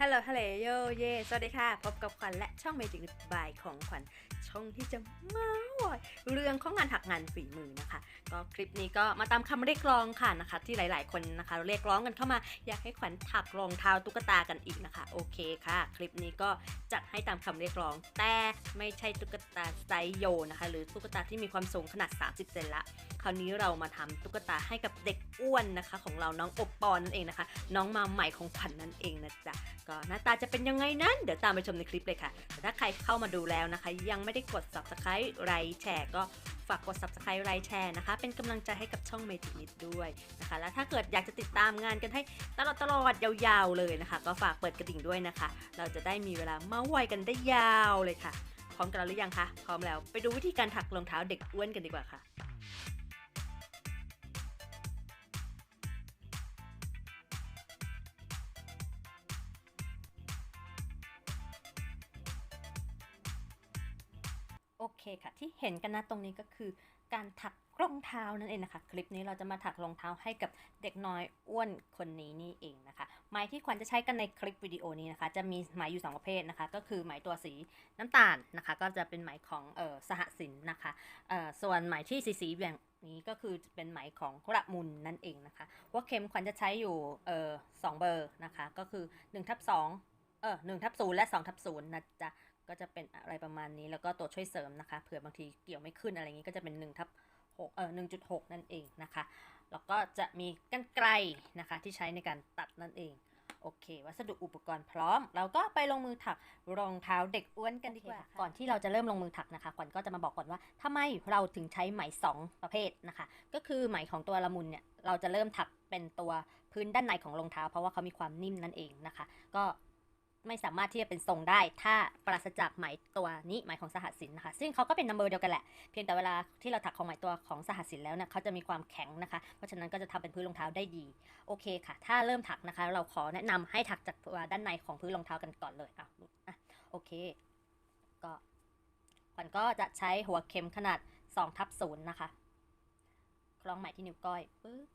ฮัลโหลฮัลโหลโยเย สวัสดีค่ะ พบกับขวัญและช่องเมจิกบายของขวัญ ช่องที่จะเมาส์เรื่องของงานถักงานฝีมือนะคะ ก็คลิปนี้ก็มาตามคำเรียกร้องค่ะนะคะ ที่หลาย ๆ คนนะคะเรียกร้องกันเข้ามา อยากให้ขวัญถักรองเท้าตุ๊กตากันอีกนะคะ โอเคค่ะ คลิปนี้ก็จัดให้ตามคำเรียกร้อง แต่ไม่ใช่ตุ๊กตาไซโยนะคะ หรือตุ๊กตาที่มีความสูงขนาด 30 เซนละคราวนี้เรามาทำตุ๊กตาให้กับเด็กอ้วนนะคะ ของเราน้องอบปอนนั่นเองนะคะ น้องมาใหม่ของขวัญนั่นเองนะจ๊ะก็หน้าตาจะเป็นยังไงนั้น เดี๋ยวตามไปชมในคลิปเลยค่ะแต่ถ้าใครเข้ามาดูแล้วนะคะ ยังไม่ได้กด subscribe ไลค์แชร์ก็ฝากกด subscribe ไลค์แชร์นะคะ เป็นกำลังใจให้กับช่องเมจินิดด้วยนะคะ แล้วถ้าเกิดอยากจะติดตามงานกันให้ตลอดตลอดยาวๆเลยนะคะ ก็ฝากเปิดกระดิ่งด้วยนะคะ เราจะได้มีเวลาเมาส์ไวกันได้ยาวเลยค่ะ พร้อมกันแล้วหรือยังคะ พร้อมแล้ว ไปดูวิธีการถักรองเท้าเด็กอ้วนกันดีกว่าค่ะ อเคค่ะ ที่เห็นกันนะตรงนี้ก็คือ การถักรองเท้านั่นเองนะคะ คลิปนี้เราจะมาถักรองเท้าให้กับเด็กน้อยอ้วนคนนี้นี่เองนะคะไหมที่ควรจะใช้กันในคลิปวิดีโอนี้นะคะ จะมีไหมอยู่สองประเภทนะคะ ก็คือไหมตัวสีน้ำตาลนะคะ ก็จะเป็นไหมของเออสหสินนะคะเออส่วนไหมที่สีสีแบบนี้ก็คือเป็นไหมของกระมุนนั่นเองนะคะว่าเข็มขวัญจะใช้อยู่เออสองเบอร์นะคะ ก็คือ1ทับ2เออ1ทับ0และ2ทับ0นะจ๊ะ ก็จะเป็นอะไรประมาณนี้แล้วก็ตัวช่วยเสริมนะคะ เผื่อบางทีเกี่ยวไม่ขึ้นอะไรอย่างนี้ก็จะเป็น1ทับ6เออ1.6 นั่นเองนะคะ แล้วก็จะมีกันไกลนะคะที่ใช้ในการตัดนั่นเอง โอเค วัสดุอุปกรณ์พร้อม เราก็ไปลงมือถักรองเท้าเด็กอ้วนกันดีกว่า ก่อนที่เราจะเริ่มลงมือถักนะคะขวัญก็จะมาบอกก่อนว่าทำไมเราถึงใช้ไหม 2 ประเภทนะคะ ก็คือไหมของตัวละมุนเนี่ยเราจะเริ่มถักเป็นตัวพื้นด้านในของรองเท้า เพราะว่าเขามีความนิ่มนั่นเองนะคะ ก็ ไม่สามารถที่จะเป็นทรงได้ ถ้าปราศจากไหมตัวนี้ไหมของสหัสสินนะคะ ซึ่งเขาก็เป็นนัมเบอร์เดียวกันแหละ เพียงแต่เวลาที่เราถักของไหมตัวของสหัสสินแล้วเนี่ยเขาจะมีความแข็งนะคะ เพราะฉะนั้นก็จะทำเป็นพื้นรองเท้าได้ดี โอเคค่ะ ถ้าเริ่มถักนะคะ เราขอแนะนำให้ถักจากตัวด้านในของพื้นรองเท้ากันก่อนเลยอะอะโอเค ก็ขวัญก็จะใช้หัวเข็มขนาด2ทับศูนย์นะคะคล้องไหมที่นิ้วก้อยปึ๊บ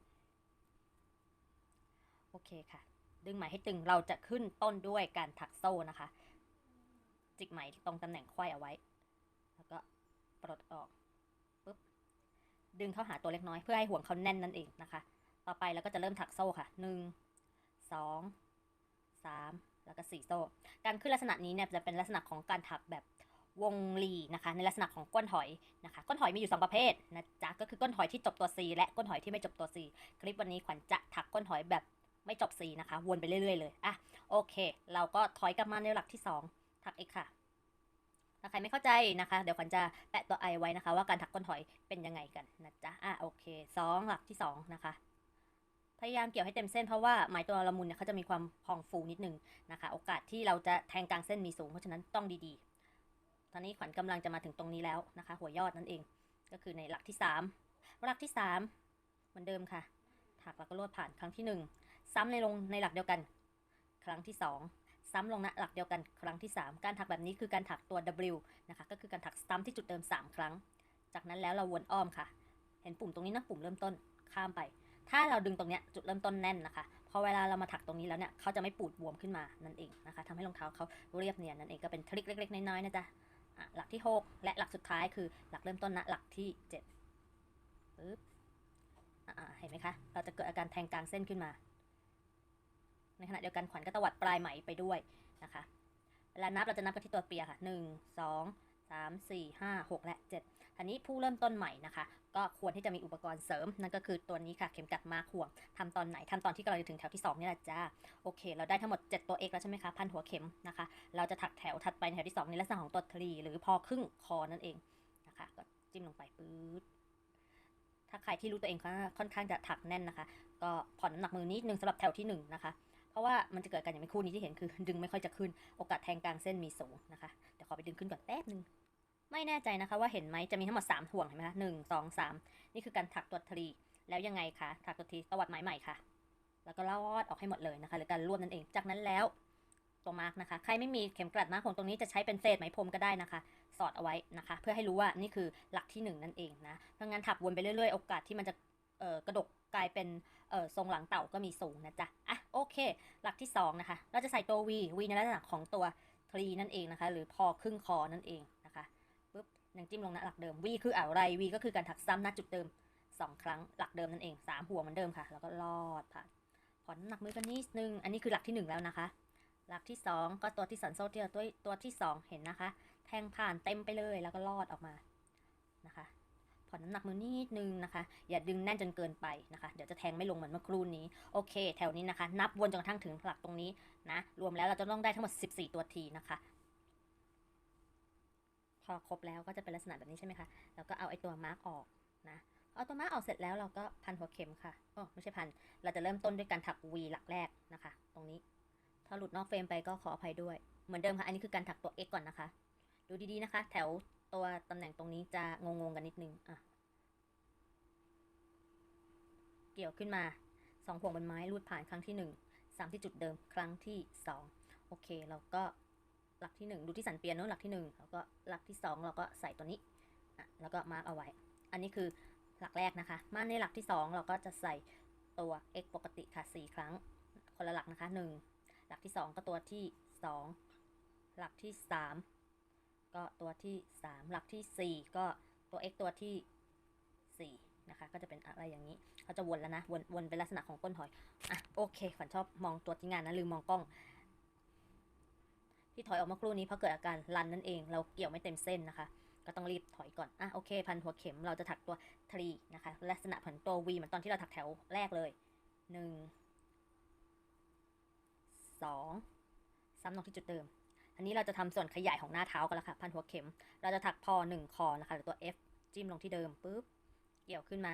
โอเคค่ะ ดึงไหมให้ตึงเราจะขึ้นต้นด้วยการถักโซ่นะคะ จิกไหมตรงตำแหน่งไขว้เอาไว้ แล้วก็ปลดออกปุ๊บดึงเข้าหาตัวเล็กน้อยเพื่อให้ห่วงเขาแน่นนั่นเองนะคะ ต่อไปเราก็จะเริ่มถักโซ่ค่ะหนึ่งสองสามแล้วก็สี่โซ่ การขึ้นลักษณะนี้เนี่ยจะเป็นลักษณะของการถักแบบวงรีนะคะ ในลักษณะของก้นหอยนะคะ ก้นหอยมีอยู่สองประเภทนะจ๊ะก็คือก้นหอยที่จบตัว C และก้นหอยที่ไม่จบตัว C คลิปวันนี้ขวัญจะถักก้นหอยแบบ ไม่จบ C นะคะ วนไปเรื่อยๆเลยอะโอเค เราก็ถอยกลับมาในหลักที่สองถักเอกค่ะถ้าใครไม่เข้าใจนะคะ เดี๋ยวขวัญจะแปะตัวไอไว้นะคะ ว่าการถักก้นหอยเป็นยังไงกันนะจ๊ะอะโอเคสองหลักที่สองนะคะ พยายามเกี่ยวให้เต็มเส้นเพราะว่าไหมตัวละมุนเนี่ยเขาจะมีความพองฟูนิดนึงนะคะ โอกาสที่เราจะแทงกลางเส้นมีสูงเพราะฉะนั้นต้องดีๆ ตอนนี้ขวัญกำลังจะมาถึงตรงนี้แล้วนะคะ หัวยอดนั่นเอง ก็คือในหลักที่สามหลักที่สามเหมือนเดิมค่ะ ถักแล้วก็ลวดผ่านครั้งที่หนึ่ง ซ้ำในลงในหลักเดียวกัน ครั้งที่สองซ้ำลงณหลักเดียวกันครั้งที่สามการถักแบบนี้คือการถักตัว W นะคะก็คือการถักซ้ำที่จุดเดิมสามครั้ง จากนั้นแล้วเราวนอ้อมค่ะ เห็นปุ่มตรงนี้นะปุ่มเริ่มต้นข้ามไป ถ้าเราดึงตรงเนี้ยจุดเริ่มต้นแน่นนะคะพอเวลาเรามาถักตรงนี้แล้วเนี่ยเขาจะไม่ปูดบวมขึ้นมานั่นเองนะคะทำให้รองเท้าเขาเรียบเนียนนั่นเองก็เป็นทริคเล็กๆน้อยๆนะจ๊ะอะหลักที่ 6 และหลักสุดท้ายคือหลักเริ่มต้นณหลักที่7ปึ๊บอ่าเห็นไหมคะ เราจะเกิดอาการแทงกลางเส้นขึ้นมา ในขณะเดียวกันขวัญก็ตวัดปลายไหมไปด้วยนะคะเวลานับเราจะนับกันที่ตัวเปียค่ะหนึ่งสองสามสี่ห้าหกและเจ็ดทีนี้ผู้เริ่มต้นใหม่นะคะ ก็ควรที่จะมีอุปกรณ์เสริม นั่นก็คือตัวนี้ค่ะ เข็มกัดมาห่วงทำตอนไหนทำตอนที่กำลังจะถึงแถวที่ 2 นี่แหละจ้า โอเค เราได้ทั้งหมด 7 ตัว x แล้วใช่ไหมคะ พันหัวเข็มนะคะ เราจะถักแถวถัดไปแถวที่ 2 ในลักษณะของตัวทรีหรือพอครึ่งคอนั่นเองนะคะ ก็จิ้มลงไปปื๊ดถ้าใครที่รู้ตัวเองค่อนข้างจะถักแน่นนะคะ ก็ผ่อนน้ำหนักมือนิดนึงสำหรับแถวที่หนึ่งนะคะ เพราะว่ามันจะเกิดการอย่างไม่คู่นี้ที่เห็นคือดึงไม่ค่อยจะขึ้น โอกาสแทงกลางเส้นมีสูงนะคะ เดี๋ยวขอไปดึงขึ้นก่อนแป๊บนึง ไม่แน่ใจนะคะว่าเห็นไหมจะมีทั้งหมด3ห่วงเห็นไหมคะหนึ่งสองสามนี่คือการถักตัวทรีแล้วยังไงคะถักตัวทรีตวัดไหมใหม่ค่ะ แล้วก็ลอดออกให้หมดเลยนะคะ หรือการรวบนั่นเอง จากนั้นแล้วตัวมาร์กนะคะ ใครไม่มีเข็มกลัดมาร์กของตรงนี้จะใช้เป็นเศษไหมพรมก็ได้นะคะ สอดเอาไว้นะคะ เพื่อให้รู้ว่านี่คือหลักที่หนึ่งนั่นเองนะเพราะงั้นถักวนไปเรื่อยๆ โอกาสที่มันจะกระดก กลายเป็นทรงหลังเต่าก็มีสูงนะจ๊ะ อะโอเค หลักที่สองนะคะ เราจะใส่ตัว V V ในลักษณะของตัวทรีนั่นเองนะคะ หรือพอครึ่งคอนั่นเองนะคะปุ๊บยังจิ้มลงน้าหลักเดิม V คืออะไร V ก็คือการถักซ้ำหน้าจุดเดิมสองครั้งหลักเดิมนั่นเองสามห่วงเหมือนเดิมค่ะ แล้วก็ลอดผ่านผ่อนน้ำหนักมือกันนิดนึง อันนี้คือหลักที่หนึ่งแล้วนะคะ หลักที่สองก็ตัวที่สันโซเทียตัวตัวที่สองเห็นนะคะ แทงผ่านเต็มไปเลยแล้วก็ลอดออกมานะคะ ผ่อนน้ำหนักมือนิดนึงนะคะ อย่าดึงแน่นจนเกินไปนะคะ เดี๋ยวจะแทงไม่ลงเหมือนเมื่อครู่นี้ โอเค แถวนี้นะคะ นับวนจนกระทั่งถึงหลักตรงนี้นะ รวมแล้วเราจะต้องได้ทั้งหมด 14 ตัวทีนะคะ พอครบแล้วก็จะเป็นลักษณะแบบนี้ใช่ไหมคะ แล้วก็เอาไอ้ตัวมาร์กออกนะ เอาตัวมาร์กออกเสร็จแล้วเราก็พันหัวเข็มค่ะโอ้ไม่ใช่พัน เราจะเริ่มต้นด้วยการถัก V หลักแรกนะคะ ตรงนี้ ถ้าหลุดนอกเฟรมไปก็ขออภัยด้วย เหมือนเดิมค่ะ อันนี้คือการถักตัว X ก่อนนะคะ ดูดีๆนะคะ แถว ตัวตำแหน่งตรงนี้จะงงๆกันนิดนึงอะ เกี่ยวขึ้นมาสองห่วงบนไม้ลูดผ่านครั้งที่หนึ่งสามที่จุดเดิมครั้งที่สองโอเคเราก็หลักที่หนึ่งดูที่สันเปียโนหลักที่หนึ่งแล้วก็หลักที่สองเราก็ใส่ตัวนี้อะแล้วก็มาร์กเอาไว้ อันนี้คือหลักแรกนะคะ มาในหลักที่สองเราก็จะใส่ตัว x ปกติค่ะสี่ครั้ง คนละหลักนะคะหนึ่งหลักที่สองก็ตัวที่สองหลักที่สาม ก็ตัวที่สามหลักที่สี่ก็ตัว x ตัวที่สี่นะคะ ก็จะเป็นอะไรอย่างนี้เขาจะวนแล้วนะ วนวนเป็นลักษณะของก้นถอย อะ โอเค ขวัญชอบมองตัวที่งานนะลืมมองกล้อง ที่ถอยออกมาครู่นี้เพราะเกิดอาการรันนั่นเอง เราเกี่ยวไม่เต็มเส้นนะคะ ก็ต้องรีบถอยก่อน อะ โอเค พันหัวเข็มเราจะถักตัวทรีนะคะ ลักษณะผันตัว V เหมือนตอนที่เราถักแถวแรกเลยหนึ่งสองซ้ำลงที่จุดเดิม อันนี้เราจะทำส่วนขยายของหน้าเท้ากันแล้วค่ะ พันหัวเข็ม เราจะถักพอหนึ่งคอนะคะหรือตัว F จิ้มลงที่เดิมปุ๊บเกี่ยวขึ้นมา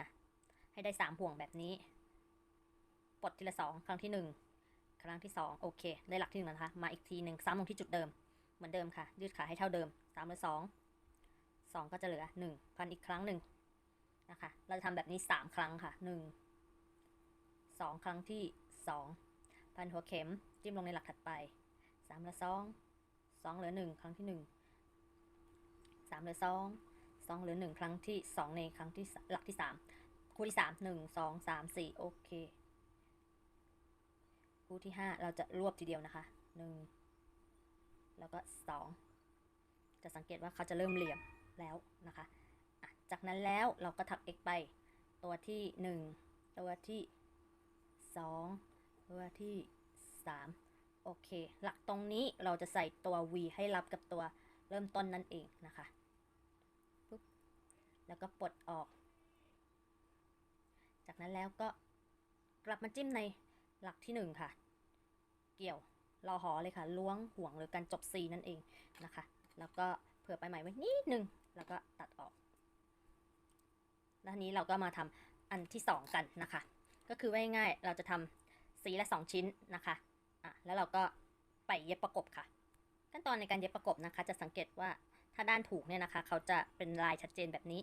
ให้ได้สามห่วงแบบนี้ปลดทีละสองครั้งที่หนึ่งครั้งที่สองโอเค ได้หลักที่หนึ่งนะคะ มาอีกทีหนึ่งซ้ำลงที่จุดเดิม เหมือนเดิมค่ะ ยืดขาให้เท่าเดิมสามหรือสองสองก็จะเหลือหนึ่งพันอีกครั้งหนึ่งนะคะ เราจะทำแบบนี้สามครั้งค่ะหนึ่งสองครั้งที่สองพันหัวเข็มจิ้มลงในหลักถัดไปสามลือสอง สองเหลือหนึ่งครั้งที่หนึ่งสามเหลือสองสองเหลือหนึ่งครั้งที่สองในครั้งที่สหลักที่สามคู่ที่สามหนึ่งสองสามสี่โอเค คู่ที่ห้าเราจะรวบทีเดียวนะคะหนึ่งแล้วก็สองจะสังเกตว่าเขาจะเริ่มเหลี่ยมแล้วนะคะะจากนั้นแล้วเราก็ถัก x ไป ตัวที่หนึ่งตัวที่สองตัวที่สาม โอเค หลักตรงนี้เราจะใส่ตัว v ให้รับกับตัวเริ่มต้นนั่นเองนะคะปุ๊บแล้วก็ปลดออก จากนั้นแล้วก็กลับมาจิ้มในหลักที่หนึ่งค่ะ เกี่ยวรอหอเลยค่ะ ล้วงห่วงหรือการจบซีนั่นเองนะคะ แล้วก็เผื่อไปใหม่ไว้นิดนึง แล้วก็ตัดออก แล้วทีนี้เราก็มาทำอันที่สองกันนะคะ ก็คือว่าง่ายๆเราจะทำสีละสองชิ้นนะคะ อะแล้วเราก็ไปเย็บประกบค่ะ ขั้นตอนในการเย็บประกบนะคะ จะสังเกตว่าถ้าด้านถูกเนี่ยนะคะ เขาจะเป็นลายชัดเจนแบบนี้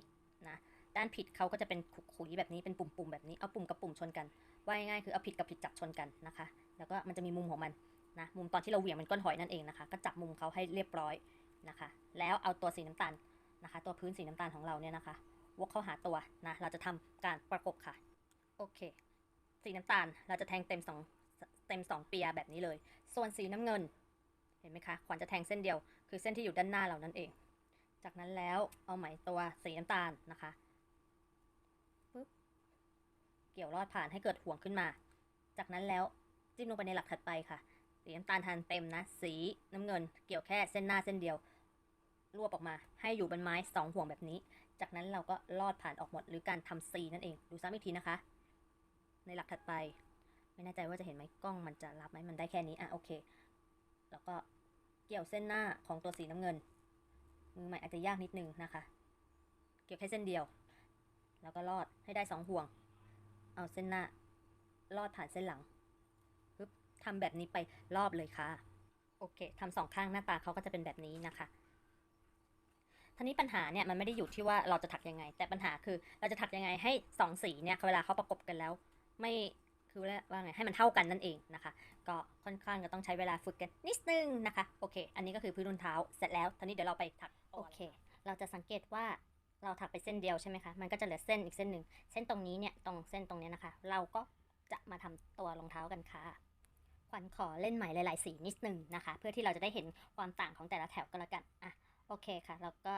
นะด้านผิดเขาก็จะเป็นขุยแบบนี้เป็นปุ่มๆแบบนี้เอาปุ่มกับปุ่มชนกัน ว่าง่ายๆคือเอาผิดกับผิดจับชนกันนะคะ แล้วก็มันจะมีมุมของมันนะมุมตอนที่เราเหวี่ยงมันก้นหอยนั่นเองนะคะ ก็จับมุมเขาให้เรียบร้อยนะคะ แล้วเอาตัวสีน้ำตาลนะคะ ตัวพื้นสีน้ำตาลของเราเนี่ยนะคะวกเข้าหาตัวนะเราจะทำการประกบค่ะโอเค สีน้ำตาลเราจะแทงเต็มสอง ต็มสองเปียแบบนี้เลย ส่วนสีน้ำเงิน เห็นไหมคะขวัญจะแทงเส้นเดียว คือเส้นที่อยู่ด้านหน้าเรานั่นเอง จากนั้นแล้วเอาไหมตัวสีน้ำตาลนะคะเกี่ยวลอดผ่านให้เกิดห่วงขึ้นมา จากนั้นแล้วจิ้มลงไปในหลักถัดไปค่ะ สีน้ำตาลทันเต็มนะ สีน้ำเงิน เกี่ยวแค่เส้นหน้าเส้นเดียวรวบออกมาให้อยู่บนไม้สองห่วงแบบนี้ จากนั้นเราก็ลอดผ่านออกหมดหรือการทำซีนั่นเอง ดูซ้ำอีกทีนะคะ ในหลักถัดไป ไม่แน่ใจว่าจะเห็นไหมกล้องมันจะรับไหมมันได้แค่นี้อะโอเค แล้วก็เกี่ยวเส้นหน้าของตัวสีน้ำเงิน มือใหม่อาจจะยากนิดนึงนะคะ เกี่ยวแค่เส้นเดียว แล้วก็ลอดให้ได้สองห่วง เอาเส้นหน้าลอดผ่านเส้นหลังปึ๊บทำแบบนี้ไปรอบเลยค่ะ โอเคทำสองข้างหน้าตาเขาก็จะเป็นแบบนี้นะคะทีนี้ปัญหาเนี่ยมันไม่ได้อยู่ที่ว่าเราจะถักยังไง แต่ปัญหาคือเราจะถักยังไงให้สองสีเนี่ยเวลาเขาประกบกันแล้ว ไม่ คือว่าไงให้มันเท่ากันนั่นเองนะคะ ก็ค่อนข้างจะต้องใช้เวลาฝึกกันนิดนึงนะคะ โอเค อันนี้ก็คือพื้นรองเท้าเสร็จแล้วทีนี้เดี๋ยวเราไปถักโอเค เราจะสังเกตว่าเราถักไปเส้นเดียวใช่ไหมคะ มันก็จะเหลือเส้นอีกเส้นหนึ่ง เส้นตรงนี้เนี่ย ตรงเส้นตรงเนี้ยนะคะ เราก็จะมาทำตัวรองเท้ากันค่ะ ขวัญขอเล่นไหมหลาย ๆ สีนิดนึงนะคะ เพื่อที่เราจะได้เห็นความต่างของแต่ละแถวก็แล้วกัน อะ โอเคค่ะ เราก็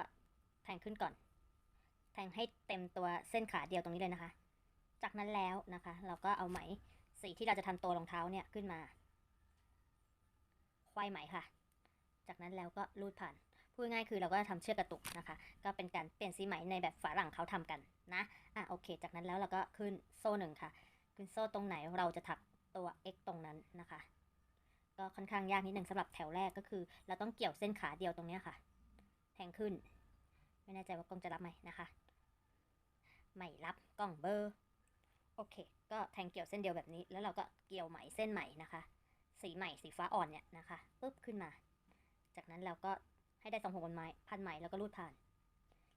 แทงขึ้นก่อน แทงให้เต็มตัวเส้นขาเดียวตรงนี้เลยนะคะ จากนั้นแล้วนะคะ เราก็เอาไหมสีที่เราจะทำตัวรองเท้าเนี่ยขึ้นมาควายไหมค่ะ จากนั้นแล้วก็ลูดผ่านพูดง่ายคือเราก็ทำเชือกกระตุกนะคะ ก็เป็นการเปลี่ยนสีไหมในแบบฝรั่งเขาทำกันนะ อะโอเค จากนั้นแล้วเราก็ขึ้นโซ่หนึ่งค่ะ ขึ้นโซ่ตรงไหนเราจะถักตัว x ตรงนั้นนะคะ ก็ค่อนข้างยากนิดหนึ่งสำหรับแถวแรกก็คือ เราต้องเกี่ยวเส้นขาเดียวตรงนี้ค่ะ แทงขึ้น ไม่แน่ใจว่ากล้องจะรับไหมนะคะ ไม่รับกล้องเบอร์ โอเค ก็แทงเกี่ยวเส้นเดียวแบบนี้ แล้วเราก็เกี่ยวไหมเส้นไหม่นะคะ สีไหม่สีฟ้าอ่อนเนี่ยนะคะปุ๊บขึ้นมา จากนั้นเราก็ให้ได้สองหัวบนไม้พันไหมแล้วก็รูดผ่าน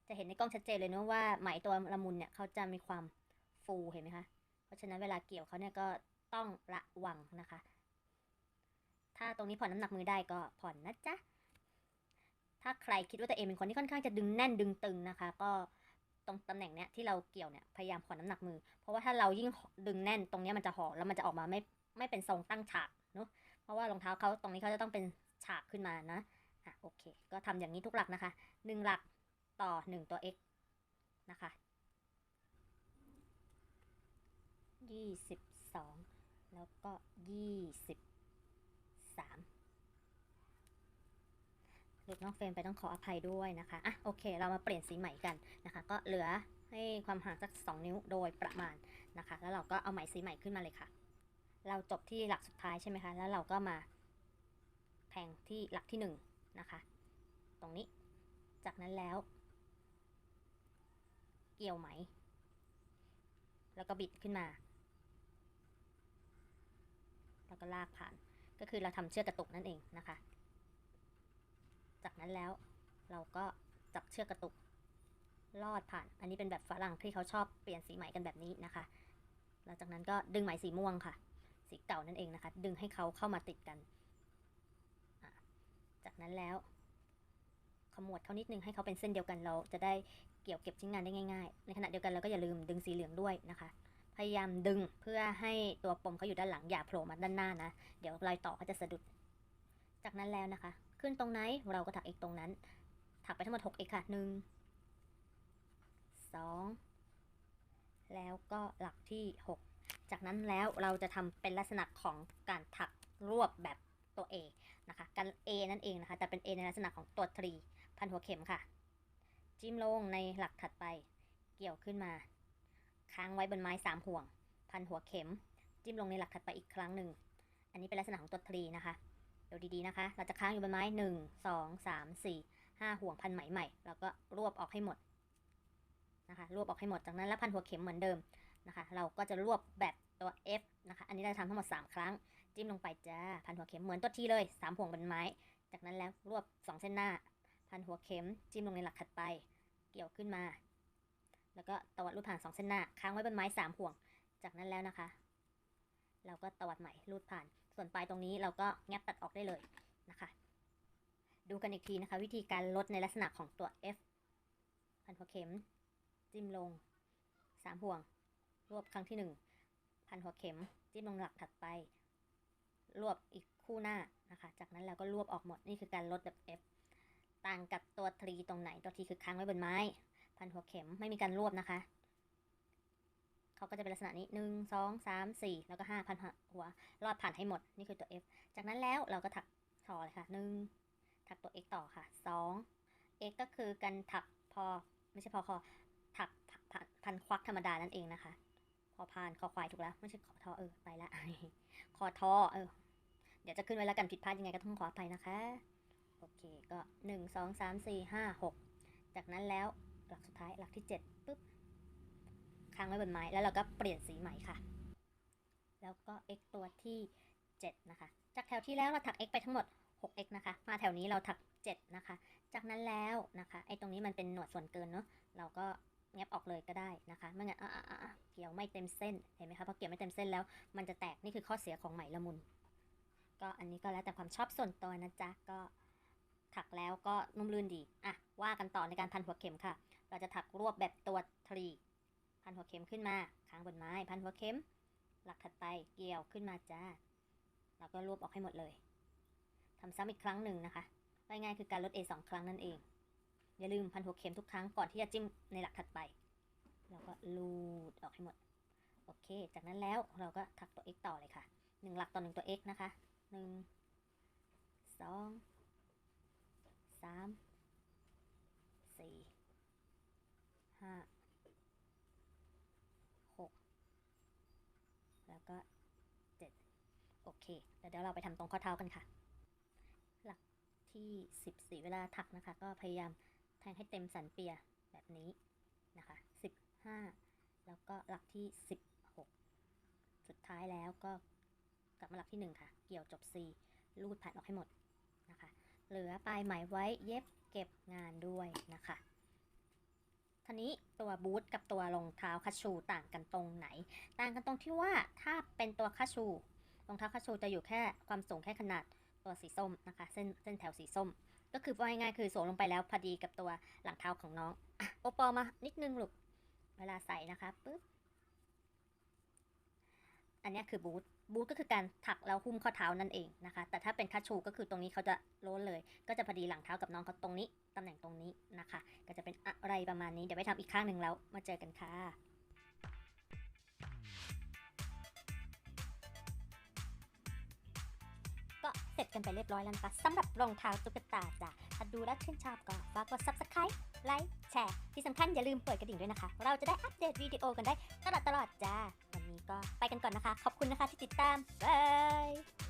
จะเห็นในกล้องชัดเจนเลยเนอะว่าไหมตัวละมุนเนี่ยเขาจะมีความฟูเห็นไหมคะ เพราะฉะนั้นเวลาเกี่ยวเขาเนี่ยก็ต้องระวังนะคะ ถ้าตรงนี้ผ่อนน้ำหนักมือได้ก็ผ่อนนะจ๊ะ ถ้าใครคิดว่าตัวเองเป็นคนที่ค่อนข้างจะดึงแน่นดึงตึงนะคะ ก็ ตรงตำแหน่งเนี้ยที่เราเกี่ยวเนี่ยพยายามขอน้ำหนักมือ เพราะว่าถ้าเรายิ่งดึงแน่นตรงเนี้ยมันจะห่อแล้วมันจะออกมาไม่ไม่เป็นทรงตั้งฉากเนาะเพราะว่ารองเท้าเขาตรงนี้เขาจะต้องเป็นฉากขึ้นมานะอะโอเค ก็ทำอย่างนี้ทุกหลักนะคะ 1 หลักต่อ 1 ตัว x นะคะ 22 แล้วก็ 23 หลุดนอกเฟรมไปต้องขออภัยด้วยนะคะอะโอเค เรามาเปลี่ยนสีใหม่กันนะคะ ก็เหลือให้ความห่างสัก 2 นิ้วโดยประมาณนะคะ แล้วเราก็เอาไหมสีใหม่ขึ้นมาเลยค่ะ เราจบที่หลักสุดท้ายใช่ไหมคะแล้วเราก็มาแทงที่หลักที่1นนะคะ ตรงนี้จากนั้นแล้ว เกี่ยวไหม แล้วก็บิดขึ้นมา แล้วก็ลากผ่านก็คือเราทำเชือกกระตุกนั่นเองนะคะ จากนั้นแล้ว เราก็จับเชือกกระตุกลอดผ่าน อันนี้เป็นแบบฝรั่งที่เขาชอบเปลี่ยนสีไหมกันแบบนี้นะคะ หลังจากนั้นก็ดึงไหมสีม่วงค่ะ สีเก่านั่นเองนะคะ ดึงให้เขาเข้ามาติดกัน จากนั้นแล้ว ขมวดเขานิดนึงให้เขาเป็นเส้นเดียวกันเราจะได้เกี่ยวเก็บชิ้นงานได้ง่ายๆ ในขณะเดียวกันเราก็อย่าลืมดึงสีเหลืองด้วยนะคะ พยายามดึงเพื่อให้ตัวปมเขาอยู่ด้านหลังอย่าโผล่มาด้านหน้านะ เดี๋ยวรอยต่อเขาจะสะดุด จากนั้นแล้วนะคะ ขึ้นตรงไหนเราก็ถัก x ตรงนั้น ถักไปทั้งหมด6 x ค่ะ 1 2 แล้วก็หลักที่ 6 จากนั้นแล้วเราจะทำเป็นลักษณะของการถักรวบแบบตัว A นะคะการ A นั่นเองนะคะ แต่เป็น A ในลักษณะของตัวทรีพันหัวเข็มค่ะ จิ้มลงในหลักถัดไป เกี่ยวขึ้นมา ค้างไว้บนไม้สามห่วง พันหัวเข็ม จิ้มลงในหลักถัดไปอีกครั้งหนึ่ง อันนี้เป็นลักษณะของตัวทรีนะคะ ดี๋ยวดีๆนะคะ เราจะค้างอยู่บนไม้หนึ่งสองสามสี่ห้าห่วงพันไหมใหม่ แล้วก็รวบออกให้หมดนะคะ รวบออกให้หมด จากนั้นแล้วพันหัวเข็มเหมือนเดิมนะคะ เราก็จะรวบแบบตัว F นะคะ อันนี้เราจะทำทั้งหมด 3 ครั้ง จิ้มลงไปจ้า พันหัวเข็มเหมือนตัวทีเลยสามห่วงบนไม้ จากนั้นแล้วรวบ 2 เส้นหน้า พันหัวเข็ม จิ้มลงในหลักถัดไป เกี่ยวขึ้นมา แล้วก็ตวัดรูดผ่าน 2 เส้นหน้า ค้างไว้บนไม้ 3 ห่วง จากนั้นแล้วนะคะ เราก็ตวัดใหม่รูดผ่าน ส่วนปลายตรงนี้เราก็แงบตัดออกได้เลยนะคะ ดูกันอีกทีนะคะ วิธีการลดในลักษณะของตัว F พันหัวเข็ม จิ้มลง 3 ห่วง รวบครั้งที่ 1 พันหัวเข็ม จิ้มลงหลักถัดไป รวบอีกคู่หน้านะคะ จากนั้นเราก็รวบออกหมดนี่คือการลดแบบ F ต่างกับตัวทรีตรงไหนตัวทีคือค้างไว้บนไม้ พันหัวเข็มไม่มีการรวบนะคะ เขาก็จะเป็นลักษณะนี้หนึ่งสองสามสี่แล้วก็ห้าพันหัว รอดผ่านให้หมด นี่คือตัว F จากนั้นแล้วเราก็ถักต่อเลยค่ะหนึ่งถักตัว x ต่อค่ะสอง x ก็คือการถักพอไม่ใช่พอคอถักพันพันควักธรรมดานั่นเองนะคะ พอพานคอควายถูกแล้ว ไม่ใช่ขอทอเออไปละคอทอเออ เดี๋ยวจะขึ้นไว้แล้วกันผิดพลาดยังไงก็ต้องขออภัยนะคะ โอเคก็หนึ่งสองสามสี่ห้าหกจากนั้นแล้วหลักสุดท้ายหลักที่เจ็ด ค้างไว้บนไม้ แล้วเราก็เปลี่ยนสีใหม่ค่ะ แล้วก็ x ตัวที่ 7 นะคะ จากแถวที่แล้วเราถัก x ไปทั้งหมด 6x นะคะ มาแถวนี้เราถัก 7 นะคะ จากนั้นแล้วนะคะไอ้ตรงนี้มันเป็นหนวดส่วนเกินเนาะเราก็แงบออกเลยก็ได้นะคะไม่งั้นอะอะอะอะเกี่ยวไม่เต็มเส้นเห็นไหมคะพอเกี่ยวไม่เต็มเส้นแล้ว มันจะแตกนี่คือข้อเสียของไหมละมุน ก็อันนี้ก็แล้วแต่ความชอบส่วนตัวนะจ๊ะก็ถักแล้วก็นุ่มลื่นดี อะ ว่ากันต่อในการพันหัวเข็มค่ะ เราจะถักรวบแบบตัวทรี พันหัวเข็มขึ้นมาค้างบนไม้ พันหัวเข็ม หลักถัดไปเกี่ยวขึ้นมาจ้าเราก็รวบออกให้หมดเลย ทำซ้ำอีกครั้งหนึ่งนะคะง่ายๆคือการลด A 2 ครั้งนั่นเอง อย่าลืมพันหัวเข็มทุกครั้งก่อนที่จะจิ้มในหลักถัดไป เราก็ลูดออกให้หมด โอเค จากนั้นแล้วเราก็ถักตัว x ต่อเลยค่ะ 1 หลักต่อ 1 ตัว x นะคะ 1 2 3 4 5 เคเดี๋ยวเราไปทำตรงข้อเท้ากันค่ะ หลักที่สิบสี่เวลาถักนะคะ ก็พยายามแทงให้เต็มสันเปียแบบนี้นะคะสิบห้าแล้วก็หลักที่สิบหกสุดท้ายแล้วก็กลับมาหลักที่หนึ่งค่ะ เกี่ยวจบ C ลูดผ่านออกให้หมดนะคะ เหลือปลายไหมไว้เย็บเก็บงานด้วยนะคะทีนี้ตัวบูทกับตัวรองเท้าคัชชูต่างกันตรงไหน ต่างกันตรงที่ว่าถ้าเป็นตัวคัชชู รองเท้าคัชชูจะอยู่แค่ความสูงแค่ขนาดตัวสีส้มนะคะ เส้นเส้นแถวสีส้ม ก็คือว่าง่ายๆคือสวมลงไปแล้วพอดีกับตัวหลังเท้าของน้องโอปอมานิดนึงลูกเวลาใส่นะคะปุ๊บอันนี้คือบูทบูทก็คือการถักแล้วหุ้มข้อเท้านั่นเองนะคะ แต่ถ้าเป็นคัชชูก็คือตรงนี้เขาจะโล้นเลย ก็จะพอดีหลังเท้ากับน้องเขาตรงนี้ตำแหน่งตรงนี้นะคะ ก็จะเป็นอะไรประมาณนี้เดี๋ยวไปทำอีกข้างหนึ่งแล้วมาเจอกันค่ะ เสร็จกันไปเรียบร้อยแล้วนะคะสำหรับรองเท้าตุ๊กตาจ้ะถ้าดูแล้วชื่นชอบก็ฝากกด subscribe ไลค์แชร์ที่สำคัญอย่าลืมเปิดกระดิ่งด้วยนะคะ เราจะได้อัปเดตวิดีโอกันได้ตลอดตลอดจ้าวันนี้ก็ไปกันก่อนนะคะ ขอบคุณนะคะที่ติดตามบาย